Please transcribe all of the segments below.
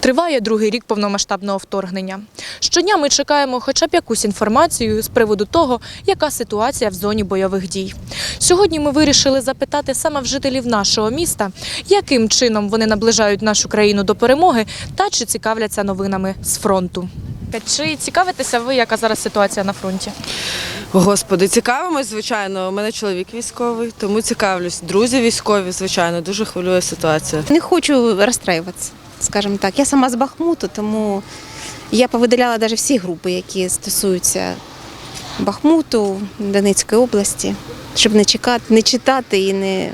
Триває другий рік повномасштабного вторгнення. Щодня ми чекаємо хоча б якусь інформацію з приводу того, яка ситуація в зоні бойових дій. Сьогодні ми вирішили запитати саме в жителів нашого міста, яким чином вони наближають нашу країну до перемоги та чи цікавляться новинами з фронту. Чи цікавитеся ви, яка зараз ситуація на фронті? Господи, цікавимось, звичайно. У мене чоловік військовий, тому цікавлюсь. Друзі військові, звичайно, дуже хвилює ситуація. Не хочу розстраюватися, скажімо так. Я сама з Бахмуту, тому я повидаляла навіть всі групи, які стосуються Бахмуту, Донецької області, щоб не чекати, не читати і не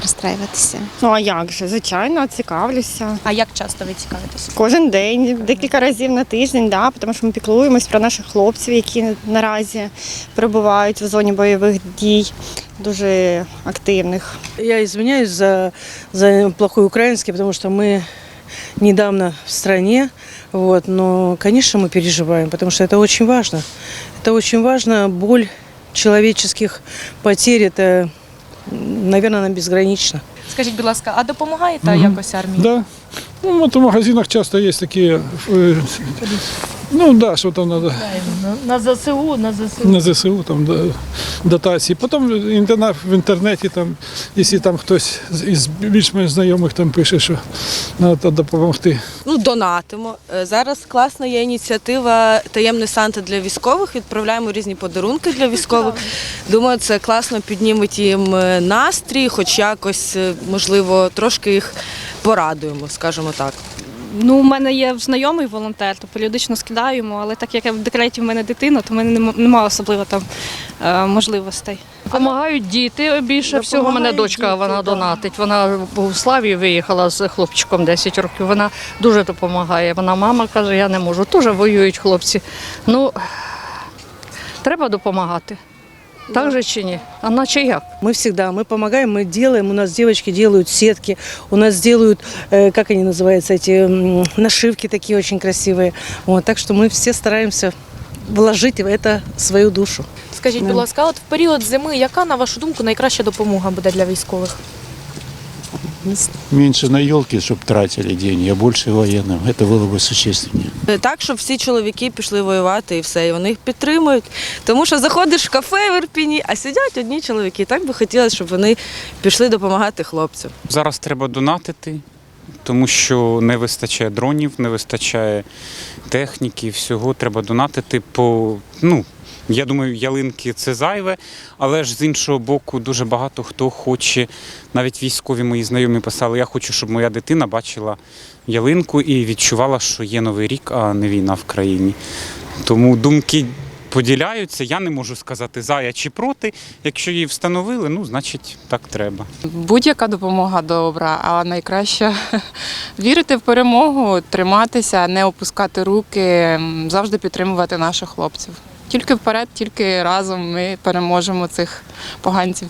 розстраюватися. Ну а як же? Звичайно, цікавлюся. А як часто ви цікавитеся? Кожен день, декілька разів на тиждень, да, тому що ми піклуємось про наших хлопців, які наразі перебувають в зоні бойових дій, дуже активних. Я извиняюсь за, за плохой украинский, потому что мы недавно в стране, вот, но, конечно, мы переживаем, потому что это очень важно. Это очень важно, боль человеческих потерь, это, наверное, она безгранична. Скажіть, будь ласка, а допомагаєте Мгм. якось армії? Да. Ну, вот в магазинах часто есть такие, э, ну да, что там надо На ЗСУ, на ЗСУ. на ЗСУ, там да, дотації. Потім інтернет, в інтернеті, там, якщо там хтось з- із більш-менш знайомих там пише, що треба допомогти. Ну, донатимо. Е, Зараз класна є ініціатива Таємний Санта для військових. Відправляємо різні подарунки для військових. Думаю, це класно підніметь їм е, настрій, хоч якось, е, можливо, трошки їх порадуємо, скажімо так. Ну, у мене є знайомий волонтер, то періодично скидаємо, але так як я в декреті в мене дитина, то в мене немає особливо там е, можливостей. Допомагають діти. Більше всього мене дочка діти, вона да. донатить. Вона в Богославі виїхала з хлопчиком 10 років. Вона дуже допомагає. Вона мама каже, я не можу. Теж воюють хлопці. Ну треба допомагати. Так же чи ні? А наче як? Мы всегда, мы помогаем, мы делаем, у нас девочки делают сетки, у нас делают, э, как они называются, эти м, нашивки такие очень красивые. Вот, так что мы все стараемся вложить в это свою душу. Скажіть, будь ласка, от в період зими, яка, на вашу думку, найкраща допомога буде для військових? меньше на елки, чтобы тратили деньги, а больше военным. Это было бы существеннее. Е, Так, щоб всі чоловіки пішли воювати і все, і вони їх підтримують. Тому що заходиш в кафе в Ірпіні, а сидять одні чоловіки. Так би хотілося, щоб вони пішли допомагати хлопцям. Зараз треба донатити, тому що не вистачає дронів, не вистачає техніки, всього треба донатити по. Ну, я думаю, ялинки це зайве, але ж з іншого боку, дуже багато хто хоче, навіть військові мої знайомі писали, я хочу, щоб моя дитина бачила ялинку і відчувала, що є новий рік, а не війна в країні. Тому думки поділяються. Я не можу сказати за я чи проти. Якщо її встановили, ну значить так треба. Будь-яка допомога добра, а найкраще вірити в перемогу, триматися, не опускати руки, завжди підтримувати наших хлопців. Тільки вперед, тільки разом ми переможемо цих поганців.